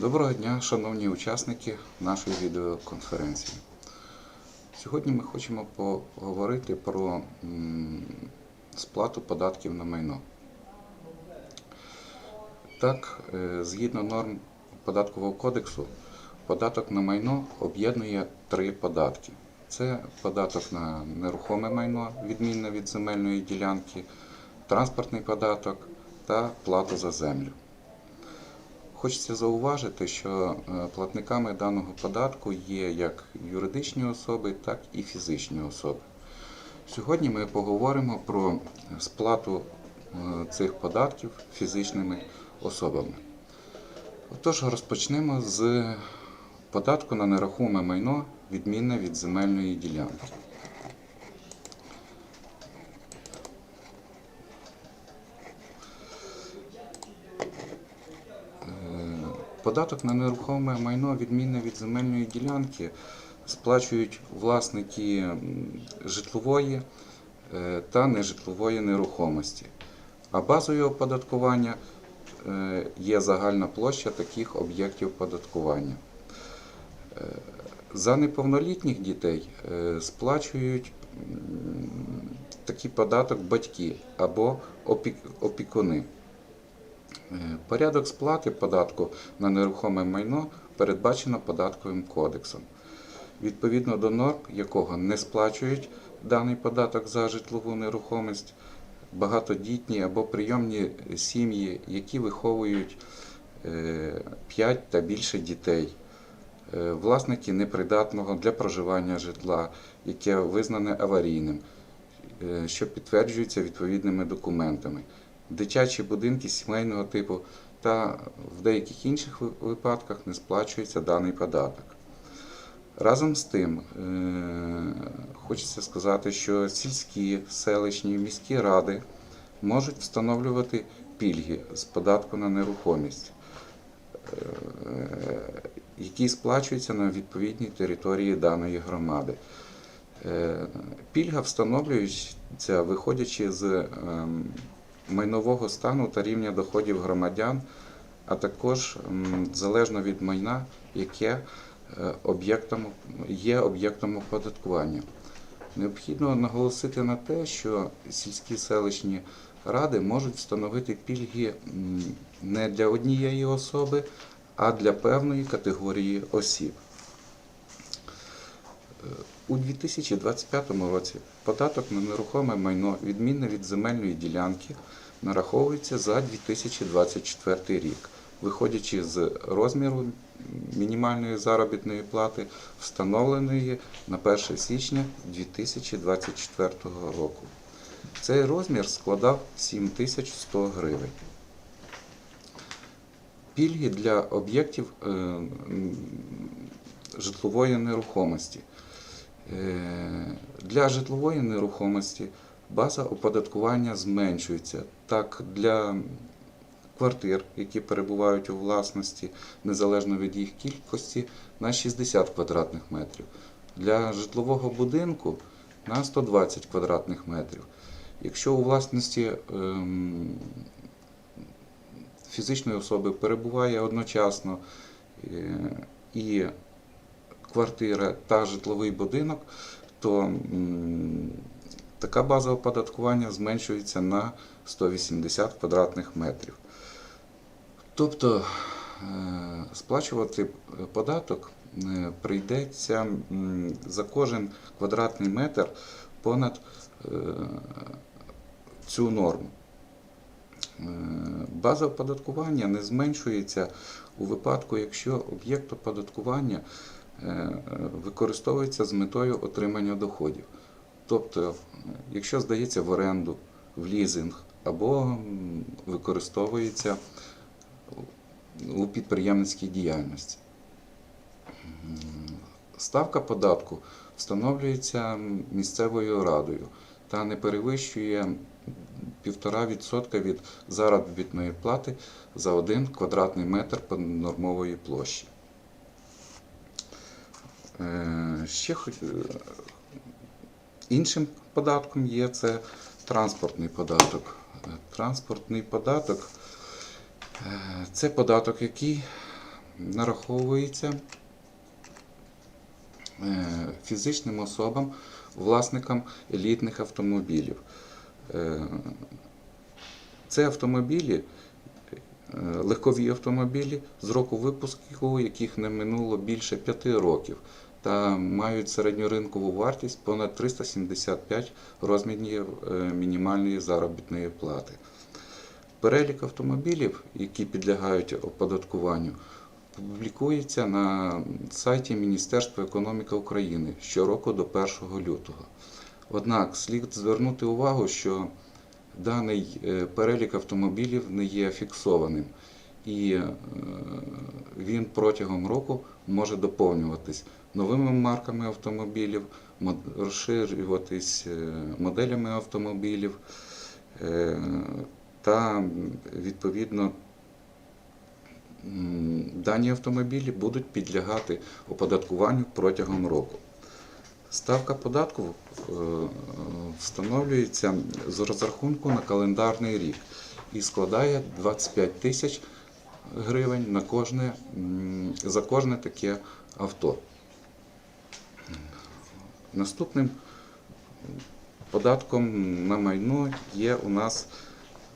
Доброго дня, шановні учасники нашої відеоконференції. Сьогодні ми хочемо поговорити про сплату податків на майно. Так, е, згідно норм податкового кодексу, податок на майно об'єднує три податки. Це податок на нерухоме майно, відмінне від земельної ділянки, транспортний податок та плату за землю. Хочеться зауважити, що е, платниками даного податку є як юридичні особи, так і фізичні особи. Сьогодні ми поговоримо про сплату е, цих податків фізичними особами. Отож, розпочнемо з податку на нерухоме майно, відмінне від земельної ділянки. Податок на нерухоме майно, відмінне від земельної ділянки, сплачують власники житлової е, та нежитлової нерухомості. А базою оподаткування е, є загальна площа таких об'єктів оподаткування. Е, За неповнолітніх дітей сплачують такий податок батьки або опікуни. Е, Порядок сплати податку на нерухоме майно передбачено податковим кодексом, відповідно до норм якого не сплачують даний податок за житлову нерухомість багатодітні або прийомні сім'ї, які виховують 5 та більше дітей, е, власники непридатного для проживання житла, яке визнане аварійним, е, що підтверджується відповідними документами дитячі будинки сімейного типу та в деяких інших випадках не сплачується даний податок. Разом з тим, е, хочеться сказати, що сільські, селищні, міські ради можуть встановлювати пільги з податку на нерухомість, е, які сплачуються на відповідній території даної громади. Е, Пільга встановлюється, виходячи з ем, майнового стану та рівня доходів громадян, а також залежно від майна, яке е, об'єктом, є об'єктом оподаткування. Необхідно наголосити на те, що сільські селищні ради можуть встановити пільги не для однієї особи, а для певної категорії осіб. У 2025 році податок на нерухоме майно, відмінне від земельної ділянки, нараховується за 2024 рік, виходячи з розміру мінімальної заробітної плати, встановленої на 1 січня 2024 року. Цей розмір складав 7100 гривень. Пільги для об'єктів е, житлової нерухомості. Е, Для житлової нерухомості база оподаткування зменшується. Так, для квартир, які перебувають у власності, незалежно від їх кількості, на 60 квадратних метрів. Для житлового будинку на 120 квадратних метрів. Якщо у власності ем, фізичної особи перебуває одночасно е, і квартира та житловий будинок, то така база оподаткування зменшується на 180 квадратних метрів. Тобто е, сплачувати податок е, прийдеться за кожен квадратний метр понад е, цю норму. База оподаткування не зменшується у випадку, якщо об'єкт оподаткування використовується з метою отримання доходів. Тобто, е, якщо здається в оренду, в лізинг або використовується у підприємницькій діяльності. Ставка податку встановлюється місцевою радою та не перевищує 1,5% від заробітної плати за 1 квадратний метр нормової площі. Е, Ще е, іншим податком є це транспортний податок. Е, Транспортний податок це податок, який нараховується фізичним особам, власникам елітних автомобілів. Це автомобілі, легкові автомобілі з року випуску, яких не минуло більше 5 років, та мають середньоринкову вартість понад 375 розмірів е, мінімальної заробітної плати. Перелік автомобілів, які підлягають оподаткуванню, публікується на сайті Міністерства економіки України щороку до 1 лютого. Однак слід звернути увагу, що даний е, перелік автомобілів не є фіксованим, і е, він протягом року може доповнюватись новими марками автомобілів, розширюватись е, моделями автомобілів е, та відповідно дані автомобілі будуть підлягати оподаткуванню протягом року. Ставка податку встановлюється з розрахунку на календарний рік і складає 25 тисяч гривень на кожне, за кожне таке авто. Наступним податком на майно є у нас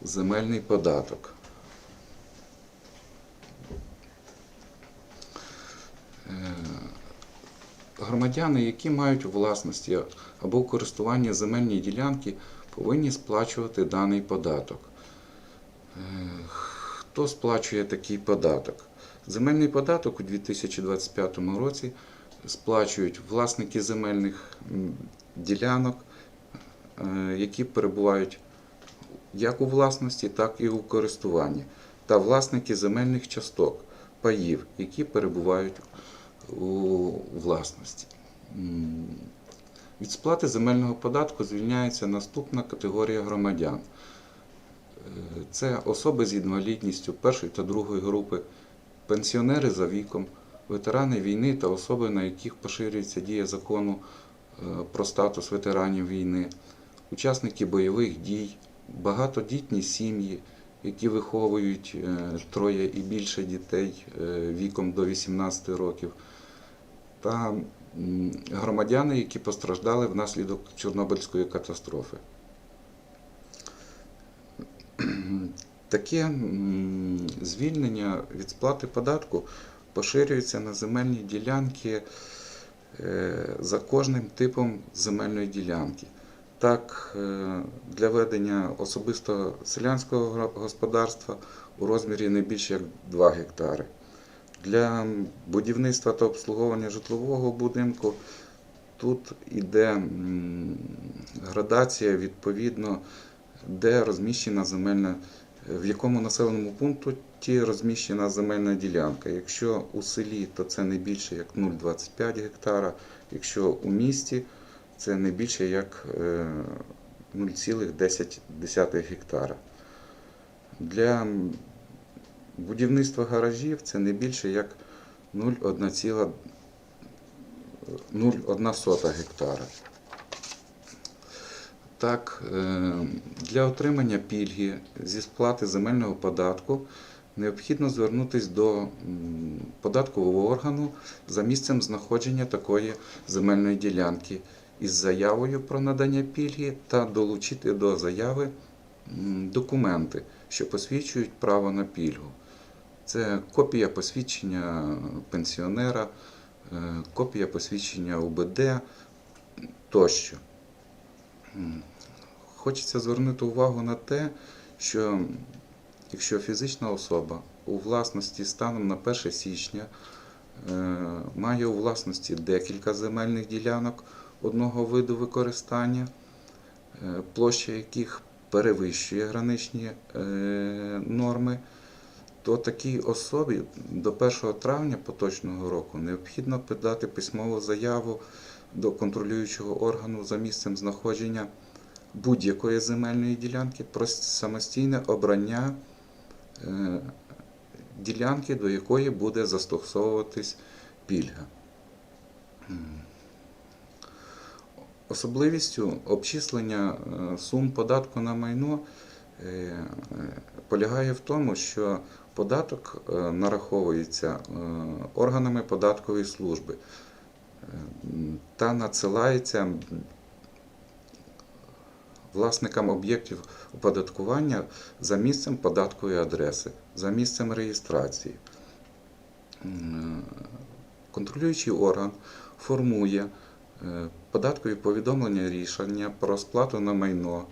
земельний податок. Е, Громадяни, які мають у власності або у користуванні земельні ділянки, повинні сплачувати даний податок. Хто сплачує такий податок? Земельний податок у 2025 році сплачують власники земельних ділянок, е, які перебувають як у власності, так і у користуванні, та власники земельних часток, паїв, які перебувають у власності. Від сплати земельного податку звільняється наступна категорія громадян. Це особи з інвалідністю першої та другої групи, пенсіонери за віком, ветерани війни та особи, на яких поширюється дія закону е, про статус ветеранів війни, учасники бойових дій, багатодітні сім'ї, які виховують е, троє і більше дітей е, віком до 18 років, та громадяни, які постраждали внаслідок Чорнобильської катастрофи. Таке звільнення від сплати податку поширюється на земельні ділянки е, за кожним типом земельної ділянки. Так, е, для ведення особисто селянського господарства у розмірі не більше як 2 гектари. Для будівництва та обслуговування житлового будинку тут іде градація відповідно, де розміщена земельна, в якому населеному пункті розміщена земельна ділянка. Якщо у селі, то це не більше як 0,25 гектара, якщо у місті це не більше як е, 0,10 гектара. Для будівництва гаражів це не більше як 0,1 0,1 гектара. Так, е, для отримання пільги зі сплати земельного податку необхідно звернутися до податкового органу за місцем знаходження такої земельної ділянки із заявою про надання пільги та долучити до заяви документи, що посвідчують право на пільгу. Це копія посвідчення пенсіонера, е, копія посвідчення УБД тощо. Хочеться звернути увагу на те, що якщо фізична особа у власності станом на 1 січня е, має у власності декілька земельних ділянок одного виду використання, е, площа яких перевищує граничні е, норми, то такій особі до 1 травня поточного року необхідно подати письмову заяву до контролюючого органу за місцем знаходження будь-якої земельної ділянки про самостійне обрання е, ділянки, до якої буде застосовуватись пільга. Особливістю обчислення е, сум податку на майно е, полягає в тому, що податок нараховується органами податкової служби та надсилається власникам об'єктів оподаткування за місцем податкової адреси, за місцем реєстрації. Контролюючий орган формує е, податкові повідомлення рішення про сплату на майно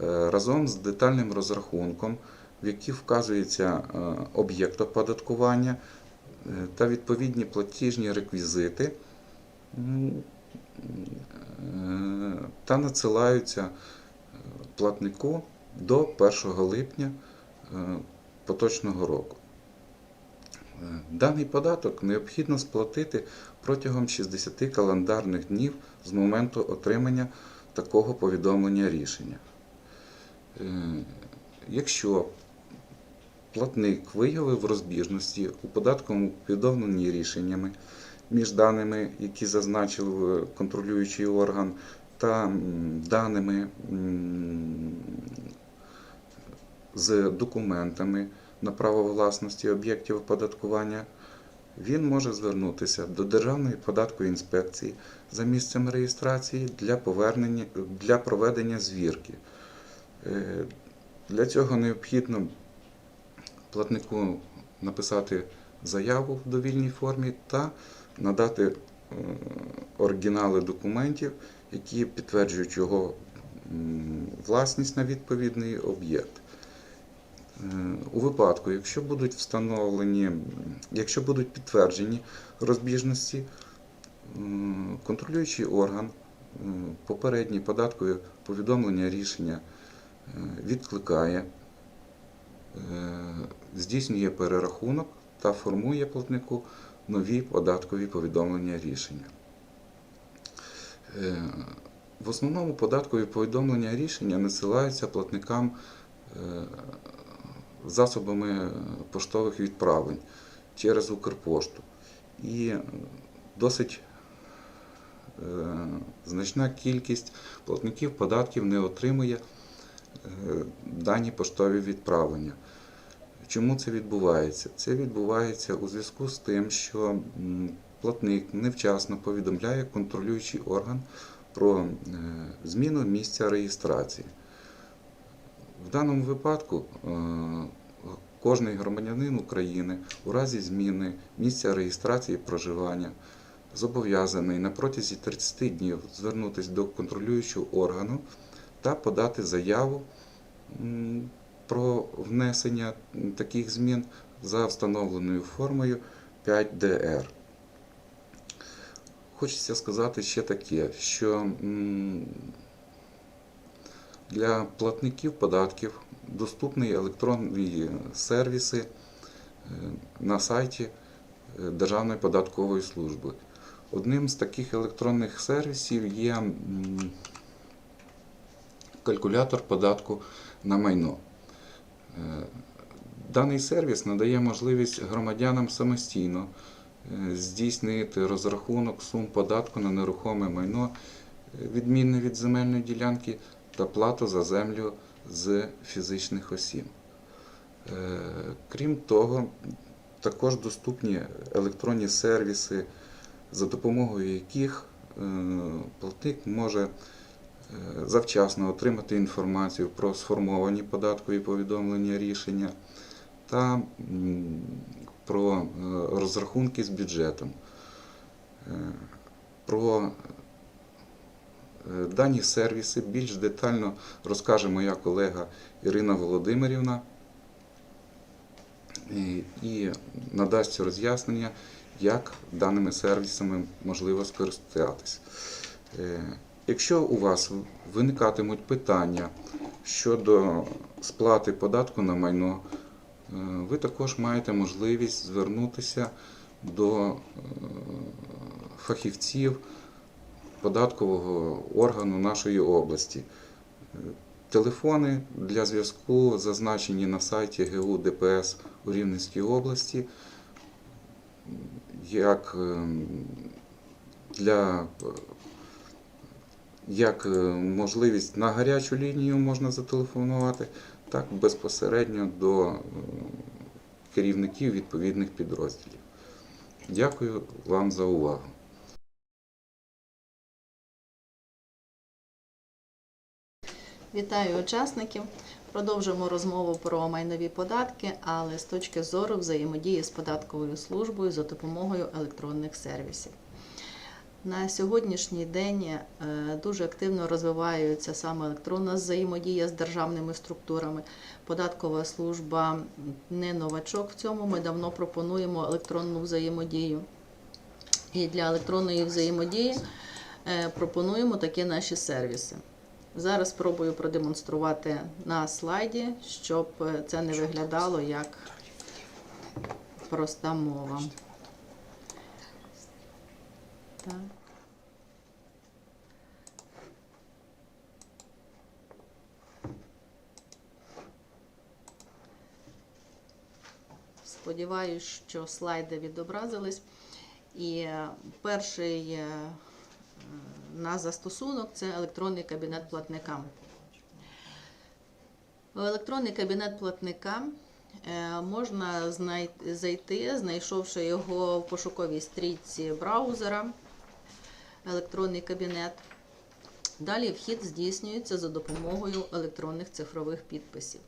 е, разом з детальним розрахунком, в якій вказується е, об'єкт оподаткування та відповідні платіжні реквізити та надсилаються платнику до 1 липня е, поточного року. Е, Даний податок необхідно сплатити протягом 60 календарних днів з моменту отримання такого повідомлення рішення. Е, Якщо платник виявив розбіжності у податковому повідомленні рішеннями між даними, які зазначив контролюючий орган, та даними з документами на право власності об'єктів оподаткування, він може звернутися до Державної податкової інспекції за місцем реєстрації для, повернення, для проведення звірки. Е, Для цього необхідно платнику написати заяву в довільній формі та надати е, оригінали документів, які підтверджують його власність на відповідний об'єкт. Е, У випадку, якщо будуть встановлені, якщо будуть підтверджені розбіжності, контролюючий орган попередні податкові повідомлення рішення е, відкликає, е, здійснює перерахунок та формує платнику нові податкові повідомлення рішення. Е, В основному податкові повідомлення рішення надсилаються платникам е, засобами поштових відправлень через Укрпошту. І досить е, значна кількість платників податків не отримує дані поштові відправлення. Чому це відбувається? Це відбувається у зв'язку з тим, що платник невчасно повідомляє контролюючий орган про е, зміну місця реєстрації. В даному випадку е, кожний громадянин України у разі зміни місця реєстрації проживання зобов'язаний на протязі 30 днів звернутися до контролюючого органу та подати заяву про внесення таких змін за встановленою формою 5DR. Хочеться сказати ще таке, що для платників податків доступні електронні сервіси е, на сайті е, Державної податкової служби. Одним з таких електронних сервісів є калькулятор податку на майно. Е, Даний сервіс надає можливість громадянам самостійно здійснити розрахунок сум податку на нерухоме майно, е, відмінне від земельної ділянки та плату за землю з фізичних осіб. Е, Крім того, також доступні електронні сервіси, за допомогою яких е, платник може е, завчасно отримати інформацію про сформовані податкові повідомлення рішення та про е, розрахунки з бюджетом. Е, Про е, дані сервіси більш детально розкаже моя колега Ірина Володимирівна і- надасть роз'яснення, як даними сервісами можливо скористатись. Якщо у вас виникатимуть питання щодо сплати податку на майно, ви також маєте можливість звернутися до е, фахівців податкового органу нашої області. Е, Телефони для зв'язку зазначені на сайті ГУ ДПС у Рівненській області. Як для е, як е, можливість на гарячу лінію можна зателефонувати, так безпосередньо до керівників відповідних підрозділів. Дякую вам за увагу. Вітаю учасників. Продовжимо розмову про майнові податки, але з точки зору взаємодії з податковою службою за допомогою електронних сервісів. На сьогоднішній день е, дуже активно розвивається саме електронна взаємодія з державними структурами. Податкова служба не новачок в цьому. Ми давно пропонуємо електронну взаємодію. І для електронної взаємодії е, пропонуємо такі наші сервіси. Зараз спробую продемонструвати на слайді, щоб е, це не виглядало як проста мова. Так. Сподіваюсь, що слайди відобразились. І е, перший е, е, на застосунок це електронний кабінет платника. В електронний кабінет платника можна зайти, знайшовши його в пошуковій стрічці браузера, електронний кабінет. Далі вхід здійснюється за допомогою електронних цифрових підписів.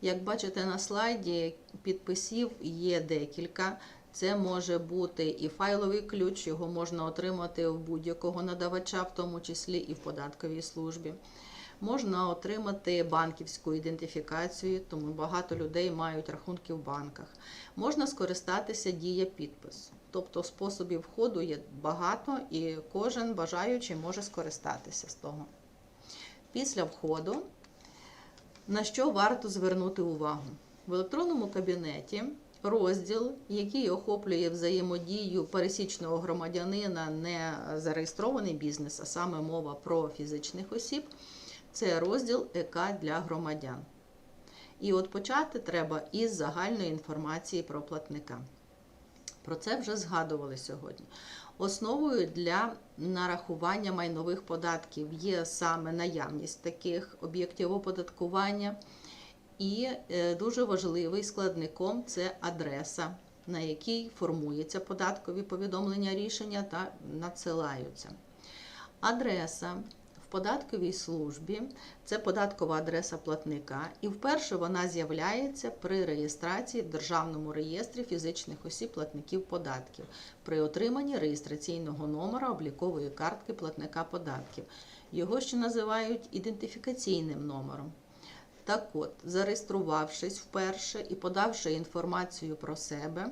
Як бачите на слайді, підписів є декілька. Це може бути і файловий ключ, його можна отримати у будь-якого надавача, в тому числі і в податковій службі. Можна отримати банківську ідентифікацію, тому багато людей мають рахунки в банках. Можна скористатися дія підпис. Тобто способів входу є багато і кожен бажаючий може скористатися з того. Після входу на що варто звернути увагу? В електронному кабінеті розділ, який охоплює взаємодію пересічного громадянина, не зареєстрований бізнес, а саме мова про фізичних осіб, це розділ ЕК для громадян. І от почати треба із загальної інформації про платника. Про це вже згадували сьогодні. Основою для нарахування майнових податків є саме наявність таких об'єктів оподаткування, і е, дуже важливий складником це адреса, на якій формуються податкові повідомлення рішення та надсилаються. Адреса податковій службі це податкова адреса платника, і вперше вона з'являється при реєстрації в Державному реєстрі фізичних осіб платників податків при отриманні реєстраційного номера облікової картки платника податків. Його ще називають ідентифікаційним номером. Так от, зареєструвавшись вперше і подавши інформацію про себе,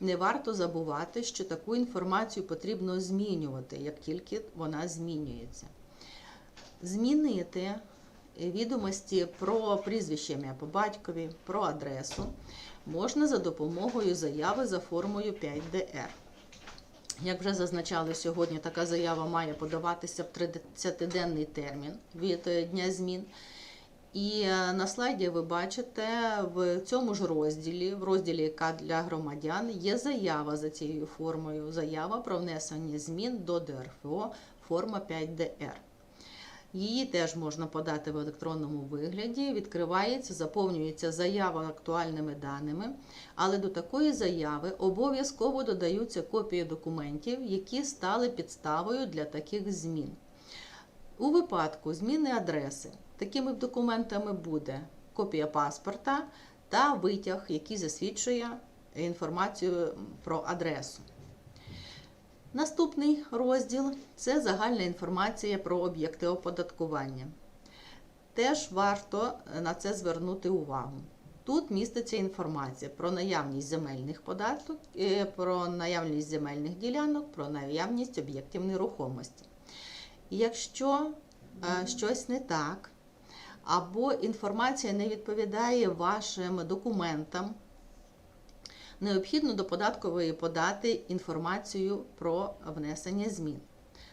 не варто забувати, що таку інформацію потрібно змінювати, як тільки вона змінюється. Змінити відомості про прізвище ім'я по батькові, про адресу можна за допомогою заяви за формою 5DR. Як вже зазначали сьогодні, така заява має подаватися в 30-денний термін від е, дня змін. І е, на слайді ви бачите в цьому ж розділі, в розділі «Яка для громадян, є заява за цією формою. Заява про внесення змін до ДРФО форма 5ДР. Її теж можна подати в електронному вигляді. Відкривається, заповнюється заява актуальними даними, але до такої заяви обов'язково додаються копії документів, які стали підставою для таких змін. У випадку зміни адреси такими документами буде копія паспорта та витяг, який засвідчує інформацію про адресу. Наступний розділ це загальна інформація про об'єкти оподаткування. Теж варто на це звернути увагу. Тут міститься інформація про наявність земельних податків, е, про наявність земельних ділянок, про наявність об'єктів нерухомості. Якщо е, щось не так, або інформація не відповідає вашим документам, необхідно до податкової подати інформацію про внесення змін.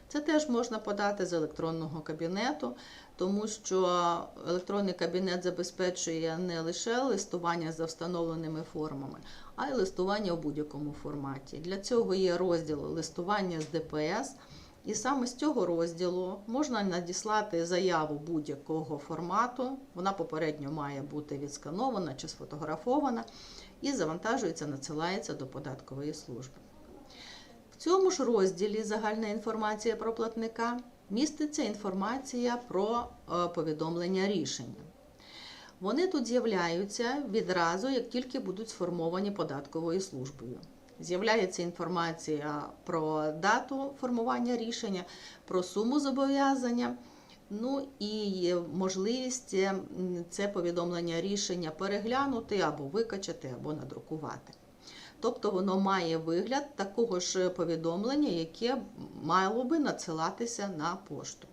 Це теж можна подати з електронного кабінету, тому що електронний кабінет забезпечує не лише листування за встановленими формами, а й листування в будь-якому форматі. Для цього є розділ листування з ДПС, І саме з цього розділу можна надіслати заяву будь-якого формату. Вона попередньо має бути відсканована чи сфотографована і завантажується, надсилається до податкової служби. В цьому ж розділі загальна інформація про платника міститься інформація про е, повідомлення рішення. Вони тут з'являються відразу, як тільки будуть сформовані податковою службою. З'являється інформація про дату формування рішення, про суму зобов'язання, ну і можливість е, це повідомлення рішення переглянути або викачати, або надрукувати. Тобто воно має вигляд такого ж повідомлення, яке мало би надсилатися на пошту.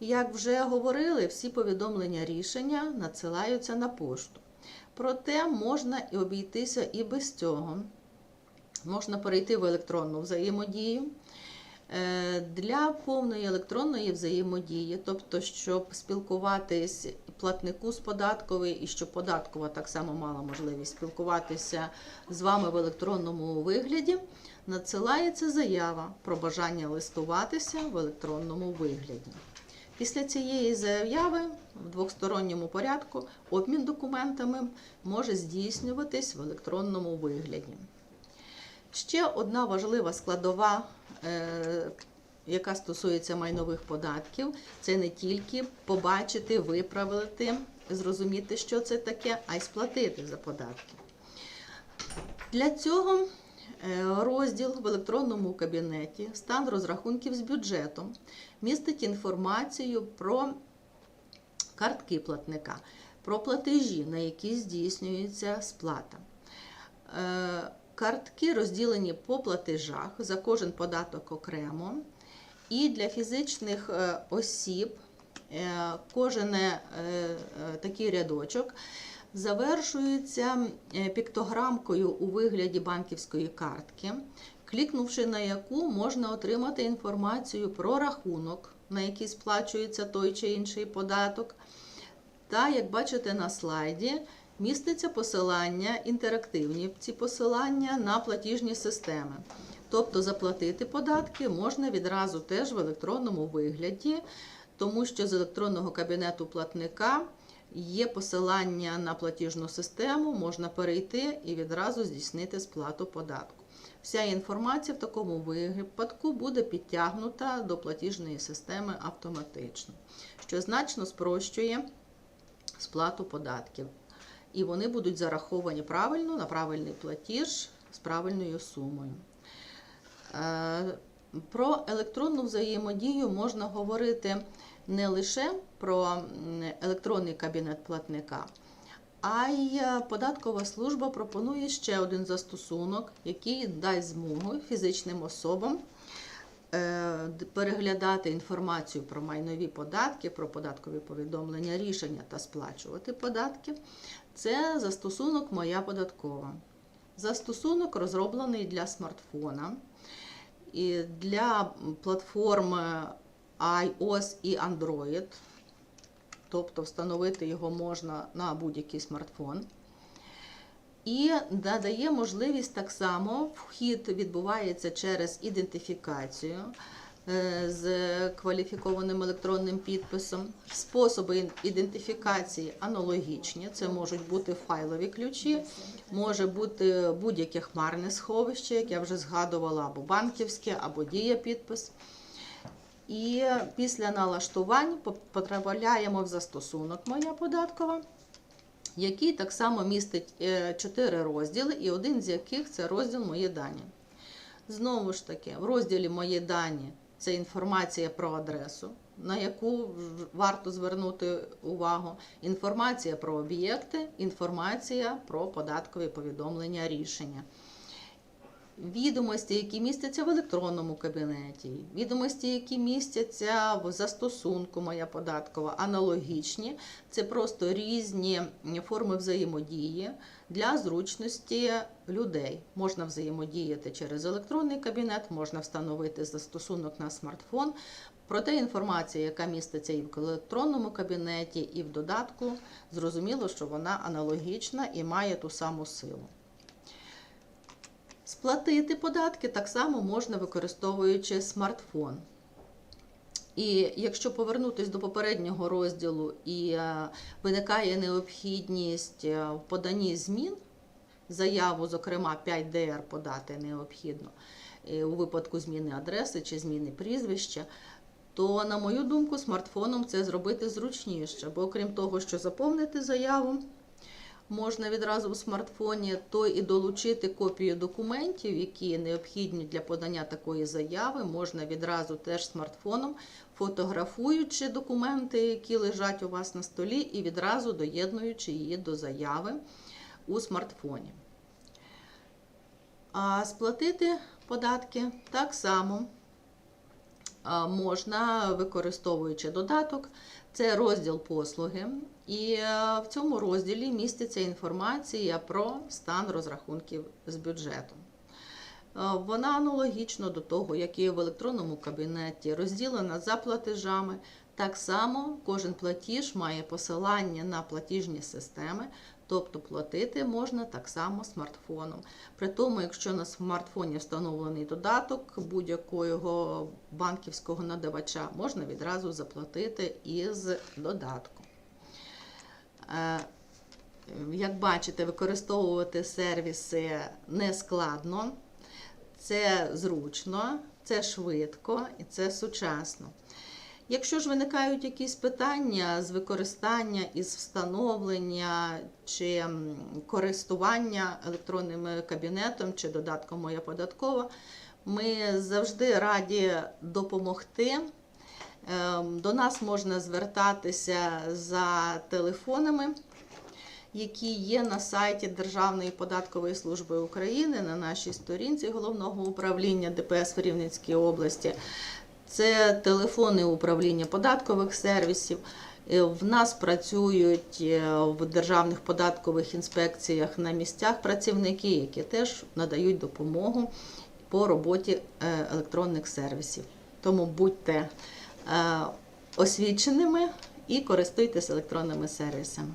Як вже говорили, всі повідомлення рішення надсилаються на пошту. Проте можна і обійтися і без цього. Можна перейти в електронну взаємодію. Е, Для повної електронної взаємодії, тобто, щоб спілкуватись платнику з податкової, і щоб податкова так само мала можливість спілкуватися з вами в електронному вигляді, надсилається заява про бажання листуватися в електронному вигляді. Після цієї заяви в двосторонньому порядку обмін документами може здійснюватись в електронному вигляді. Ще одна важлива складова, е, яка стосується майнових податків, це не тільки побачити, виправити, зрозуміти, що це таке, а й сплатити за податки. Для цього е, розділ в електронному кабінеті стан розрахунків з бюджетом містить інформацію про картки платника, про платежі, на які здійснюється сплата. Картки розділені по платежах за кожен податок окремо. І для фізичних е, осіб е, кожен е, такий рядочок завершується піктограмкою у вигляді банківської картки, клікнувши на яку можна отримати інформацію про рахунок, на який сплачується той чи інший податок. Та, як бачите на слайді, міститься посилання, інтерактивні ці посилання на платіжні системи. Тобто заплатити податки можна відразу теж в електронному вигляді, тому що з електронного кабінету платника є посилання на платіжну систему, можна перейти і відразу здійснити сплату податку. Вся інформація в такому випадку буде підтягнута до платіжної системи автоматично, що значно спрощує сплату податків. І вони будуть зараховані правильно на правильний платіж з правильною сумою. Е, Про електронну взаємодію можна говорити не лише про електронний кабінет платника, а й е, податкова служба пропонує ще один застосунок, який дасть змогу фізичним особам е, переглядати інформацію про майнові податки, про податкові повідомлення, рішення та сплачувати податки. Це застосунок Моя податкова. Застосунок розроблений для смартфона і для платформ iOS і Android. Тобто встановити його можна на будь-який смартфон. І надає можливість так само, вхід відбувається через ідентифікацію з кваліфікованим електронним підписом. Способи ідентифікації аналогічні. Це можуть бути файлові ключі, може бути будь-яке хмарне сховище, як я вже згадувала, або банківське, або дія підпис. І після налаштувань потрапляємо в застосунок Моя податкова, який так само містить е, чотири розділи, і один з яких це розділ Мої дані. Знову ж таки, в розділі Мої дані це інформація про адресу, на яку варто звернути увагу, інформація про об'єкти, інформація про податкові повідомлення рішення. Відомості, які містяться в електронному кабінеті, відомості, які містяться в застосунку Моя податкова, аналогічні. Це просто різні форми взаємодії для зручності людей. Можна взаємодіяти через електронний кабінет, можна встановити застосунок на смартфон. Проте інформація, яка міститься і в електронному кабінеті, і в додатку, зрозуміло, що вона аналогічна і має ту саму силу. Сплатити податки так само можна використовуючи смартфон. І якщо повернутися до попереднього розділу і е, виникає необхідність е, в поданні змін, заяву, зокрема 5DR подати необхідно е, у випадку зміни адреси чи зміни прізвища, то, на мою думку, смартфоном це зробити зручніше, бо окрім того, що заповнити заяву можна відразу в смартфоні, то і долучити копію документів, які необхідні для подання такої заяви, можна відразу теж смартфоном, фотографуючи документи, які лежать у вас на столі, і відразу доєднуючи її до заяви у смартфоні. А сплатити податки так само можна, використовуючи додаток. Це розділ послуги, і е, в цьому розділі міститься інформація про стан розрахунків з бюджетом. Е, Вона аналогічно до того, як і в електронному кабінеті, розділена за платежами. Так само кожен платіж має посилання на платіжні системи, тобто платити можна так само смартфоном. При тому, якщо на смартфоні встановлений додаток будь-якого банківського надавача, можна відразу заплатити із додатком. Е, Як бачите, використовувати сервіси не складно, це зручно, це швидко і це сучасно. Якщо ж виникають якісь питання з використання, із встановлення чи користування електронним кабінетом чи додатком Моя податкова, ми завжди раді допомогти. Ем, До нас можна звертатися за телефонами, які є на сайті Державної податкової служби України на нашій сторінці головного управління ДПС в Рівненській області. Це телефони управління податкових сервісів. Е, В нас працюють е, в державних податкових інспекціях на місцях працівники, які теж надають допомогу по роботі е, електронних сервісів. Тому будьте освіченими і користуйтесь електронними сервісами.